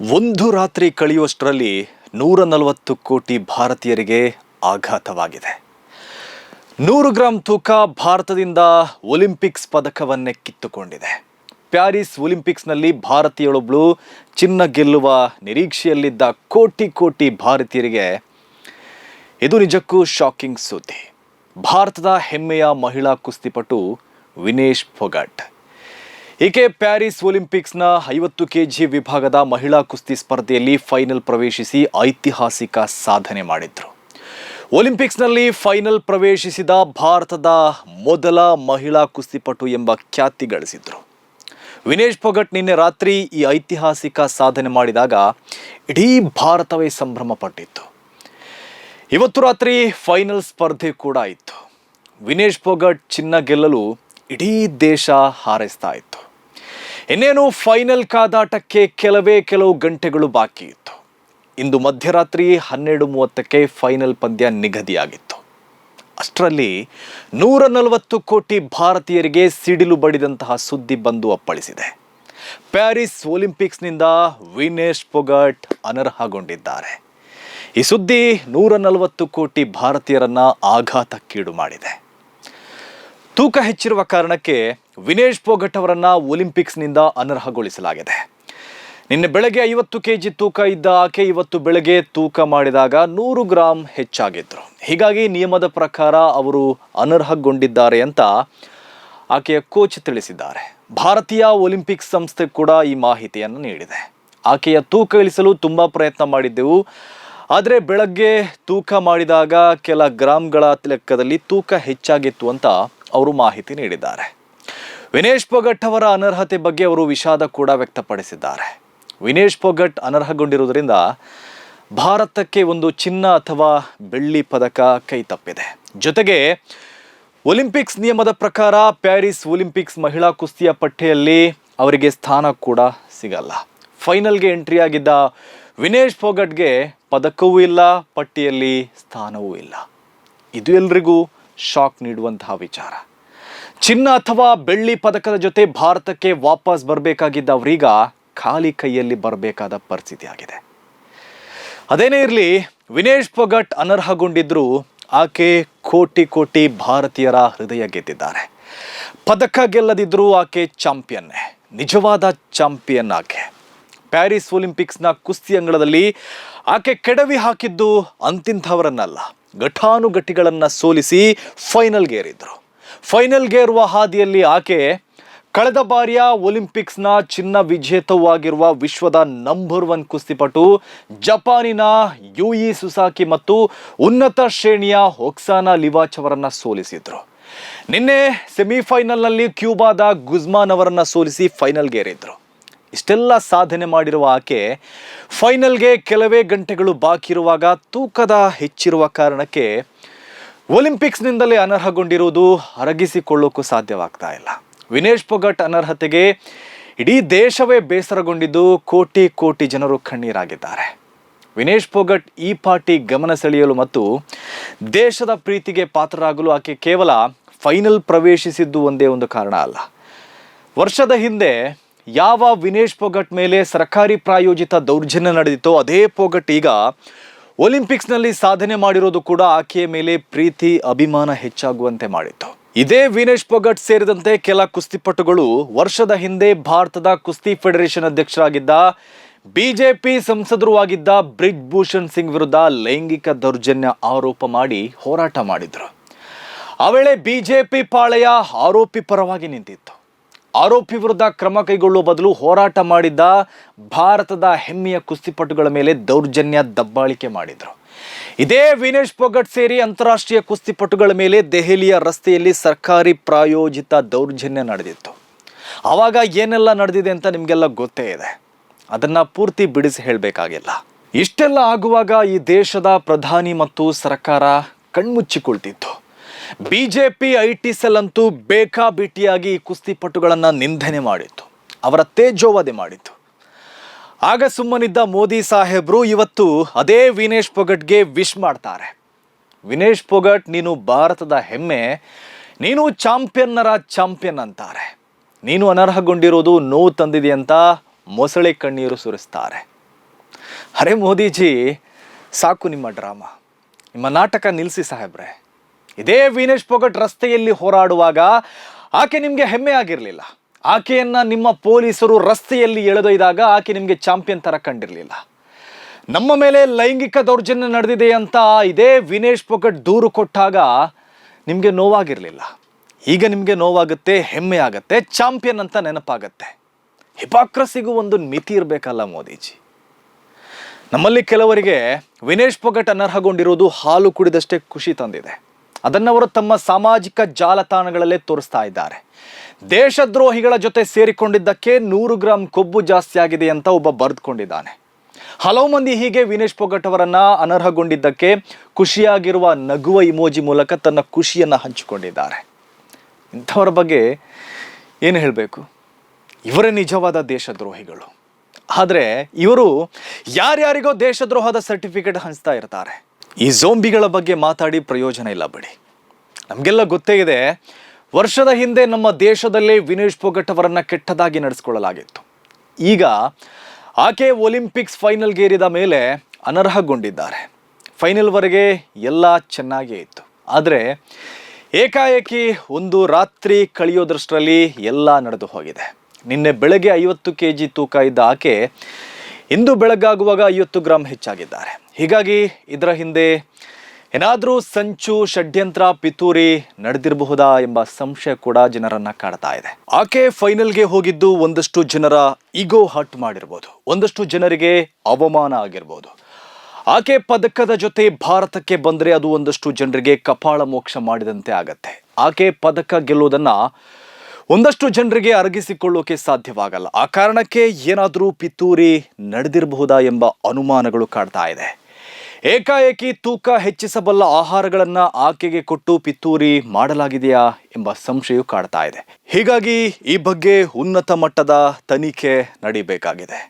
ಒಂದು ರಾತ್ರಿ ಕಳೆಯುವಷ್ಟರಲ್ಲಿ ನೂರ ನಲವತ್ತು ಕೋಟಿ ಭಾರತೀಯರಿಗೆ ಆಘಾತವಾಗಿದೆ. ನೂರು ಗ್ರಾಂ ತೂಕ ಭಾರತದಿಂದ ಒಲಿಂಪಿಕ್ಸ್ ಪದಕವನ್ನೇ ಕಿತ್ತುಕೊಂಡಿದೆ. ಪ್ಯಾರಿಸ್ ಒಲಿಂಪಿಕ್ಸ್ನಲ್ಲಿ ಭಾರತೀಯಳೊಬ್ಬಳು ಚಿನ್ನ ಗೆಲ್ಲುವ ನಿರೀಕ್ಷೆಯಲ್ಲಿದ್ದ ಕೋಟಿ ಕೋಟಿ ಭಾರತೀಯರಿಗೆ ಇದು ನಿಜಕ್ಕೂ ಶಾಕಿಂಗ್ ಸುದ್ದಿ. ಭಾರತದ ಹೆಮ್ಮೆಯ ಮಹಿಳಾ ಕುಸ್ತಿಪಟು ವಿನೇಶ್ ಫೊಗಟ್. ಈಕೆ ಪ್ಯಾರಿಸ್ ಒಲಿಂಪಿಕ್ಸ್ನ ಐವತ್ತು ಕೆಜಿ ವಿಭಾಗದ ಮಹಿಳಾ ಕುಸ್ತಿ ಸ್ಪರ್ಧೆಯಲ್ಲಿ ಫೈನಲ್ ಪ್ರವೇಶಿಸಿ ಐತಿಹಾಸಿಕ ಸಾಧನೆ ಮಾಡಿದ್ರು. ಒಲಿಂಪಿಕ್ಸ್ನಲ್ಲಿ ಫೈನಲ್ ಪ್ರವೇಶಿಸಿದ ಭಾರತದ ಮೊದಲ ಮಹಿಳಾ ಕುಸ್ತಿಪಟು ಎಂಬ ಖ್ಯಾತಿ ಗಳಿಸಿದ್ರು. ವಿನೇಶ್ ಫೊಗಟ್ ನಿನ್ನೆ ರಾತ್ರಿ ಈ ಐತಿಹಾಸಿಕ ಸಾಧನೆ ಮಾಡಿದಾಗ ಇಡೀ ಭಾರತವೇ ಸಂಭ್ರಮ ಪಟ್ಟಿತ್ತು ಇವತ್ತು ರಾತ್ರಿ ಫೈನಲ್ ಸ್ಪರ್ಧೆ ಕೂಡ ಇತ್ತು. ವಿನೇಶ್ ಫೊಗಟ್ ಚಿನ್ನ ಗೆಲ್ಲಲು ಇಡೀ ದೇಶ ಹಾರೈಸ್ತಾ ಇತ್ತು. ಇನ್ನೇನು ಫೈನಲ್ ಕಾದಾಟಕ್ಕೆ ಕೆಲವೇ ಕೆಲವು ಗಂಟೆಗಳು ಬಾಕಿ ಇತ್ತು. ಇಂದು ಮಧ್ಯರಾತ್ರಿ ಹನ್ನೆರಡು ಮೂವತ್ತಕ್ಕೆ ಫೈನಲ್ ಪಂದ್ಯ ನಿಗದಿಯಾಗಿತ್ತು. ಅಷ್ಟರಲ್ಲಿ ನೂರ ನಲವತ್ತು ಕೋಟಿ ಭಾರತೀಯರಿಗೆ ಸಿಡಿಲು ಬಡಿದಂತಹ ಸುದ್ದಿ ಬಂದು ಅಪ್ಪಳಿಸಿದೆ. ಪ್ಯಾರಿಸ್ ಒಲಿಂಪಿಕ್ಸ್ನಿಂದ ವಿನೇಶ್ ಪೊಗಟ್ ಅನರ್ಹಗೊಂಡಿದ್ದಾರೆ. ಈ ಸುದ್ದಿ ನೂರ ನಲವತ್ತು ಕೋಟಿ ಭಾರತೀಯರನ್ನ ಆಘಾತಕ್ಕೀಡು ಮಾಡಿದೆ. ತೂಕ ಹೆಚ್ಚಿರುವ ಕಾರಣಕ್ಕೆ ವಿನೇಶ್ ಪೋಗಟ್ ಅವರನ್ನು ಒಲಿಂಪಿಕ್ಸ್ನಿಂದ ಅನರ್ಹಗೊಳಿಸಲಾಗಿದೆ. ನಿನ್ನೆ ಬೆಳಗ್ಗೆ ಐವತ್ತು ಕೆ ಜಿ ತೂಕ ಇದ್ದ ಆಕೆ ಇವತ್ತು ಬೆಳಗ್ಗೆ ತೂಕ ಮಾಡಿದಾಗ ನೂರು ಗ್ರಾಂ ಹೆಚ್ಚಾಗಿದ್ದರು ಹೀಗಾಗಿ ನಿಯಮದ ಪ್ರಕಾರ ಅವರು ಅನರ್ಹಗೊಂಡಿದ್ದಾರೆ ಅಂತ ಆಕೆಯ ಕೋಚ್ ತಿಳಿಸಿದ್ದಾರೆ. ಭಾರತೀಯ ಒಲಿಂಪಿಕ್ ಸಂಸ್ಥೆ ಕೂಡ ಈ ಮಾಹಿತಿಯನ್ನು ನೀಡಿದೆ. ಆಕೆಯ ತೂಕ ಇಳಿಸಲು ತುಂಬ ಪ್ರಯತ್ನ ಮಾಡಿದ್ದೆವು. ಆದರೆ ಬೆಳಗ್ಗೆ ತೂಕ ಮಾಡಿದಾಗ ಕೆಲ ಗ್ರಾಮ್ಗಳ ಲೆಕ್ಕದಲ್ಲಿ ತೂಕ ಹೆಚ್ಚಾಗಿತ್ತು ಅಂತ ಅವರು ಮಾಹಿತಿ ನೀಡಿದ್ದಾರೆ. ವಿನೇಶ್ ಪೊಗಟ್ ಅವರ ಅನರ್ಹತೆ ಬಗ್ಗೆ ಅವರು ವಿಷಾದ ಕೂಡ ವ್ಯಕ್ತಪಡಿಸಿದ್ದಾರೆ. ವಿನೇಶ್ ಪೊಗಟ್ ಅನರ್ಹಗೊಂಡಿರುವುದರಿಂದ ಭಾರತಕ್ಕೆ ಒಂದು ಚಿನ್ನ ಅಥವಾ ಬೆಳ್ಳಿ ಪದಕ ಕೈ ತಪ್ಪಿದೆ. ಜೊತೆಗೆ ಒಲಿಂಪಿಕ್ಸ್ ನಿಯಮದ ಪ್ರಕಾರ ಪ್ಯಾರಿಸ್ ಒಲಿಂಪಿಕ್ಸ್ ಮಹಿಳಾ ಕುಸ್ತಿಯ ಪಟ್ಟಿಯಲ್ಲಿ ಅವರಿಗೆ ಸ್ಥಾನ ಕೂಡ ಸಿಗಲ್ಲ. ಫೈನಲ್ಗೆ ಎಂಟ್ರಿ ಆಗಿದ್ದ ವಿನೇಶ್ ಫೋಗಟ್ಗೆ ಪದಕವೂ ಇಲ್ಲ, ಪಟ್ಟಿಯಲ್ಲಿ ಸ್ಥಾನವೂ ಇಲ್ಲ. ಇದು ಎಲ್ರಿಗೂ ಶಾಕ್ ನೀಡುವಂತಹ ವಿಚಾರ. ಚಿನ್ನ ಅಥವಾ ಬೆಳ್ಳಿ ಪದಕದ ಜೊತೆ ಭಾರತಕ್ಕೆ ವಾಪಸ್ ಬರಬೇಕಾಗಿದ್ದ ಅವರೀಗ ಖಾಲಿ ಕೈಯಲ್ಲಿ ಬರಬೇಕಾದ ಪರಿಸ್ಥಿತಿ ಆಗಿದೆ. ಅದೇನೇ ಇರಲಿ, ವಿನೇಶ್ ಪೊಗಟ್ ಅನರ್ಹಗೊಂಡಿದ್ರು ಆಕೆ ಕೋಟಿ ಕೋಟಿ ಭಾರತೀಯರ ಹೃದಯ ಗೆದ್ದಿದ್ದಾರೆ. ಪದಕ ಗೆಲ್ಲದಿದ್ದರೂ ಆಕೆ ಚಾಂಪಿಯನ್ನೇ, ನಿಜವಾದ ಚಾಂಪಿಯನ್ ಆಕೆ. ಪ್ಯಾರಿಸ್ ಒಲಿಂಪಿಕ್ಸ್ನ ಕುಸ್ತಿ ಅಂಗಳದಲ್ಲಿ ಆಕೆ ಕೆಡವಿ ಹಾಕಿದ್ದು ಅಂತಿಂಥವರನ್ನಲ್ಲ. ಘಟಾನುಘಟಿಗಳನ್ನು ಸೋಲಿಸಿ ಫೈನಲ್ಗೇರಿದ್ರು ಫೈನಲ್ಗೇರುವ ಹಾದಿಯಲ್ಲಿ ಆಕೆ ಕಳೆದ ಬಾರಿಯ ಒಲಿಂಪಿಕ್ಸ್ನ ಚಿನ್ನ ವಿಜೇತವಾಗಿರುವ ವಿಶ್ವದ ನಂಬರ್ ಒನ್ ಕುಸ್ತಿಪಟು, ಜಪಾನಿನ ಯುಇ ಸುಸಾಕಿ ಮತ್ತು ಉನ್ನತ ಶ್ರೇಣಿಯ ಹೊಕ್ಸಾನಾ ಲಿವಾಚ್ ಅವರನ್ನು ಸೋಲಿಸಿದ್ರು. ನಿನ್ನೆ ಸೆಮಿಫೈನಲ್ನಲ್ಲಿ ಕ್ಯೂಬಾದ ಗುಜ್ಮಾನ್ ಅವರನ್ನು ಸೋಲಿಸಿ ಫೈನಲ್ಗೇರಿದ್ರು ಇಷ್ಟೆಲ್ಲ ಸಾಧನೆ ಮಾಡಿರುವ ಆಕೆ ಫೈನಲ್ಗೆ ಕೆಲವೇ ಗಂಟೆಗಳು ಬಾಕಿ ಇರುವಾಗ ತೂಕದ ಹೆಚ್ಚಿರುವ ಕಾರಣಕ್ಕೆ ಒಲಿಂಪಿಕ್ಸ್ನಿಂದಲೇ ಅನರ್ಹಗೊಂಡಿರುವುದು ಅರಗಿಸಿಕೊಳ್ಳೋಕ್ಕೂ ಸಾಧ್ಯವಾಗ್ತಾ ಇಲ್ಲ. ವಿನೇಶ್ ಪೊಗಟ್ ಅನರ್ಹತೆಗೆ ಇಡೀ ದೇಶವೇ ಬೇಸರಗೊಂಡಿದ್ದು ಕೋಟಿ ಕೋಟಿ ಜನರು ಕಣ್ಣೀರಾಗಿದ್ದಾರೆ. ವಿನೇಶ್ ಪೊಗಟ್ ಈ ಪಾರ್ಟಿ ಗಮನ ಸೆಳೆಯಲು ಮತ್ತು ದೇಶದ ಪ್ರೀತಿಗೆ ಪಾತ್ರರಾಗಲು ಆಕೆ ಕೇವಲ ಫೈನಲ್ ಪ್ರವೇಶಿಸಿದ್ದು ಒಂದೇ ಒಂದು ಕಾರಣ ಅಲ್ಲ. ವರ್ಷದ ಹಿಂದೆ ಯಾವ ವಿನೇಶ್ ಪೊಗಟ್ ಮೇಲೆ ಸರ್ಕಾರಿ ಪ್ರಾಯೋಜಿತ ದೌರ್ಜನ್ಯ ನಡೆದಿತ್ತೋ ಅದೇ ಪೊಗಟ್ ಈಗ ಒಲಿಂಪಿಕ್ಸ್ನಲ್ಲಿ ಸಾಧನೆ ಮಾಡಿರೋದು ಕೂಡ ಆಕೆಯ ಮೇಲೆ ಪ್ರೀತಿ, ಅಭಿಮಾನ ಹೆಚ್ಚಾಗುವಂತೆ ಮಾಡಿತ್ತು. ಇದೇ ವಿನೇಶ್ ಪೊಗಟ್ ಸೇರಿದಂತೆ ಕೆಲ ಕುಸ್ತಿಪಟುಗಳು ವರ್ಷದ ಹಿಂದೆ ಭಾರತದ ಕುಸ್ತಿ ಫೆಡರೇಷನ್ ಅಧ್ಯಕ್ಷರಾಗಿದ್ದ, ಬಿಜೆಪಿ ಸಂಸದರು ಆಗಿದ್ದ ಬ್ರಿಜ್ ಭೂಷಣ್ ಸಿಂಗ್ ವಿರುದ್ಧ ಲೈಂಗಿಕ ದೌರ್ಜನ್ಯ ಆರೋಪ ಮಾಡಿ ಹೋರಾಟ ಮಾಡಿದ್ರು. ಆ ವೇಳೆ ಬಿಜೆಪಿ ಪಾಳೆಯ ಆರೋಪಿ ಪರವಾಗಿ ನಿಂತಿತ್ತು. ಆರೋಪಿ ವಿರುದ್ಧ ಕ್ರಮ ಕೈಗೊಳ್ಳುವ ಬದಲು ಹೋರಾಟ ಮಾಡಿದ್ದ ಭಾರತದ ಹೆಮ್ಮೆಯ ಕುಸ್ತಿಪಟುಗಳ ಮೇಲೆ ದೌರ್ಜನ್ಯ ದಬ್ಬಾಳಿಕೆ ಮಾಡಿದರು. ಇದೇ ವಿನೇಶ್ ಪೊಗಟ್ ಸೇರಿ ಅಂತಾರಾಷ್ಟ್ರೀಯ ಕುಸ್ತಿಪಟುಗಳ ಮೇಲೆ ದೆಹಲಿಯ ರಸ್ತೆಯಲ್ಲಿ ಸರ್ಕಾರಿ ಪ್ರಾಯೋಜಿತ ದೌರ್ಜನ್ಯ ನಡೆದಿತ್ತು. ಆವಾಗ ಏನೆಲ್ಲ ನಡೆದಿದೆ ಅಂತ ನಿಮಗೆಲ್ಲ ಗೊತ್ತೇ ಇದೆ. ಅದನ್ನು ಪೂರ್ತಿ ಬಿಡಿಸಿ ಹೇಳಬೇಕಾಗಿಲ್ಲ. ಇಷ್ಟೆಲ್ಲ ಆಗುವಾಗ ಈ ದೇಶದ ಪ್ರಧಾನಿ ಮತ್ತು ಸರ್ಕಾರ ಕಣ್ಮುಚ್ಚಿಕೊಳ್ತಿತ್ತು. ಬಿಜೆಪಿ ಐ ಟಿ ಸೆಲ್ ಅಂತೂ ಈ ಕುಸ್ತಿಪಟುಗಳನ್ನು ನಿಂದನೆ ಮಾಡಿತ್ತು. ಅವರ ತೇಜೋವಧೆ ಮಾಡಿತ್ತು. ಆಗ ಸುಮ್ಮನಿದ್ದ ಮೋದಿ ಸಾಹೇಬ್ರು ಇವತ್ತು ಅದೇ ವಿನೇಶ್ ಪೊಗಟ್ಗೆ ವಿಶ್ ಮಾಡ್ತಾರೆ. ವಿನೇಶ್ ಪೊಗಟ್, ನೀನು ಭಾರತದ ಹೆಮ್ಮೆ, ನೀನು ಚಾಂಪಿಯನ್ನರ ಚಾಂಪಿಯನ್ ಅಂತಾರೆ. ನೀನು ಅನರ್ಹಗೊಂಡಿರೋದು ನೋವು ತಂದಿದೆ ಅಂತ ಮೊಸಳೆ ಕಣ್ಣೀರು ಸುರಿಸ್ತಾರೆ. ಅರೆ ಮೋದಿಜಿ, ಸಾಕು ನಿಮ್ಮ ಡ್ರಾಮಾ. ನಿಮ್ಮ ನಾಟಕ ನಿಲ್ಲಿಸಿ ಸಾಹೇಬ್ರೆ. ಇದೇ ವೀನೇಶ್ ಪೊಗಟ್ ರಸ್ತೆಯಲ್ಲಿ ಹೋರಾಡುವಾಗ ಆಕೆ ನಿಮಗೆ ಹೆಮ್ಮೆ ಆಗಿರಲಿಲ್ಲ ಆಕೆಯನ್ನು ನಿಮ್ಮ ಪೊಲೀಸರು ರಸ್ತೆಯಲ್ಲಿ ಎಳೆದೊಯ್ದಾಗ ಆಕೆ ನಿಮಗೆ ಚಾಂಪಿಯನ್ ಥರ ಕಂಡಿರಲಿಲ್ಲ. ನಮ್ಮ ಮೇಲೆ ಲೈಂಗಿಕ ದೌರ್ಜನ್ಯ ನಡೆದಿದೆ ಅಂತ ಇದೇ ವಿನೇಶ್ ಪೊಗಟ್ ದೂರು ಕೊಟ್ಟಾಗ ನಿಮಗೆ ನೋವಾಗಿರಲಿಲ್ಲ. ಈಗ ನಿಮಗೆ ನೋವಾಗುತ್ತೆ ಹೆಮ್ಮೆ ಆಗುತ್ತೆ ಚಾಂಪಿಯನ್ ಅಂತ ನೆನಪಾಗತ್ತೆ. ಹಿಪಾಕ್ರಸಿಗೂ ಒಂದು ಮಿತಿ ಇರಬೇಕಲ್ಲ ಮೋದಿಜಿ. ನಮ್ಮಲ್ಲಿ ಕೆಲವರಿಗೆ ವಿನೇಶ್ ಪೊಗಟ್ ಅನರ್ಹಗೊಂಡಿರುವುದು ಹಾಲು ಕುಡಿದಷ್ಟೇ ಖುಷಿ ತಂದಿದೆ. ಅದನ್ನು ಅವರು ತಮ್ಮ ಸಾಮಾಜಿಕ ಜಾಲತಾಣಗಳಲ್ಲೇ ತೋರಿಸ್ತಾ ಇದ್ದಾರೆ. ದೇಶದ್ರೋಹಿಗಳ ಜೊತೆ ಸೇರಿಕೊಂಡಿದ್ದಕ್ಕೆ ನೂರು ಗ್ರಾಂ ಕೊಬ್ಬು ಜಾಸ್ತಿ ಆಗಿದೆ ಅಂತ ಒಬ್ಬ ಬರೆದುಕೊಂಡಿದ್ದಾನೆ. ಹಲವು ಮಂದಿ ಹೀಗೆ ವಿನೇಶ್ ಪೊಗಟ್ ಅವರನ್ನ ಅನರ್ಹಗೊಂಡಿದ್ದಕ್ಕೆ ಖುಷಿಯಾಗಿರುವ ನಗುವ ಇಮೋಜಿ ಮೂಲಕ ತನ್ನ ಖುಷಿಯನ್ನು ಹಂಚಿಕೊಂಡಿದ್ದಾರೆ. ಇಂಥವರ ಬಗ್ಗೆ ಏನು ಹೇಳಬೇಕು? ಇವರೇ ನಿಜವಾದ ದೇಶದ್ರೋಹಿಗಳು. ಆದರೆ ಇವರು ಯಾರ್ಯಾರಿಗೋ ದೇಶದ್ರೋಹದ ಸರ್ಟಿಫಿಕೇಟ್ ಹಂಚ್ತಾ ಇರ್ತಾರೆ. ಈ ಝೋಂಬಿಗಳ ಬಗ್ಗೆ ಮಾತಾಡಿ ಪ್ರಯೋಜನ ಇಲ್ಲ ಬಿಡಿ. ನಮಗೆಲ್ಲ ಗೊತ್ತೇ ಇದೆ, ವರ್ಷದ ಹಿಂದೆ ನಮ್ಮ ದೇಶದಲ್ಲೇ ವಿನೇಶ್ ಪೊಗಟ್ ಅವರನ್ನು ಕೆಟ್ಟದಾಗಿ ನಡೆಸ್ಕೊಳ್ಳಲಾಗಿತ್ತು. ಈಗ ಆಕೆ ಒಲಿಂಪಿಕ್ಸ್ ಫೈನಲ್ಗೇರಿದ ಮೇಲೆ ಅನರ್ಹಗೊಂಡಿದ್ದಾರೆ. ಫೈನಲ್ವರೆಗೆ ಎಲ್ಲ ಚೆನ್ನಾಗೇ ಇತ್ತು. ಆದರೆ ಏಕಾಏಕಿ ಒಂದು ರಾತ್ರಿ ಕಳೆಯೋದ್ರಷ್ಟರಲ್ಲಿ ಎಲ್ಲ ನಡೆದು ಹೋಗಿದೆ. ನಿನ್ನೆ ಬೆಳಗ್ಗೆ ಐವತ್ತು ಕೆ ಜಿ ತೂಕ ಇದ್ದ ಆಕೆ ಇಂದು ಬೆಳಗಾಗುವಾಗ ಐವತ್ತು ಗ್ರಾಂ ಹೆಚ್ಚಾಗಿದ್ದಾರೆ. ಹೀಗಾಗಿ ಇದರ ಹಿಂದೆ ಏನಾದರೂ ಸಂಚು, ಷಡ್ಯಂತ್ರ, ಪಿತೂರಿ ನಡೆದಿರಬಹುದಾ ಎಂಬ ಸಂಶಯ ಕೂಡ ಜನರನ್ನ ಕಾಡ್ತಾ ಇದೆ. ಆಕೆ ಫೈನಲ್ಗೆ ಹೋಗಿದ್ದು ಒಂದಷ್ಟು ಜನರ ಈಗೋ ಹರ್ಟ್ ಮಾಡಿರ್ಬೋದು. ಒಂದಷ್ಟು ಜನರಿಗೆ ಅವಮಾನ ಆಗಿರ್ಬೋದು. ಆಕೆ ಪದಕದ ಜೊತೆ ಭಾರತಕ್ಕೆ ಬಂದರೆ ಅದು ಒಂದಷ್ಟು ಜನರಿಗೆ ಕಪಾಳ ಮೋಕ್ಷ ಮಾಡಿದಂತೆ ಆಗತ್ತೆ. ಆಕೆ ಪದಕ ಗೆಲ್ಲೋದನ್ನ ಒಂದಷ್ಟು ಜನರಿಗೆ ಅರಗಿಸಿಕೊಳ್ಳೋಕೆ ಸಾಧ್ಯವಾಗಲ್ಲ. ಆ ಕಾರಣಕ್ಕೆ ಏನಾದರೂ ಪಿತೂರಿ ನಡೆದಿರಬಹುದಾ ಎಂಬ ಅನುಮಾನಗಳು ಕಾಡ್ತಾ ಇದೆ. ಏಕಾಏಕಿ ತೂಕ ಹೆಚ್ಚಿಸಬಲ್ಲ ಆಹಾರಗಳನ್ನು ಆಕೆಗೆ ಕೊಟ್ಟು ಪಿತೂರಿ ಮಾಡಲಾಗಿದೆಯಾ ಎಂಬ ಸಂಶಯ ಕಾಡ್ತಾ ಇದೆ. ಹೀಗಾಗಿ ಈ ಬಗ್ಗೆ ಉನ್ನತ ಮಟ್ಟದ ತನಿಖೆ ನಡೀಬೇಕಾಗಿದೆ.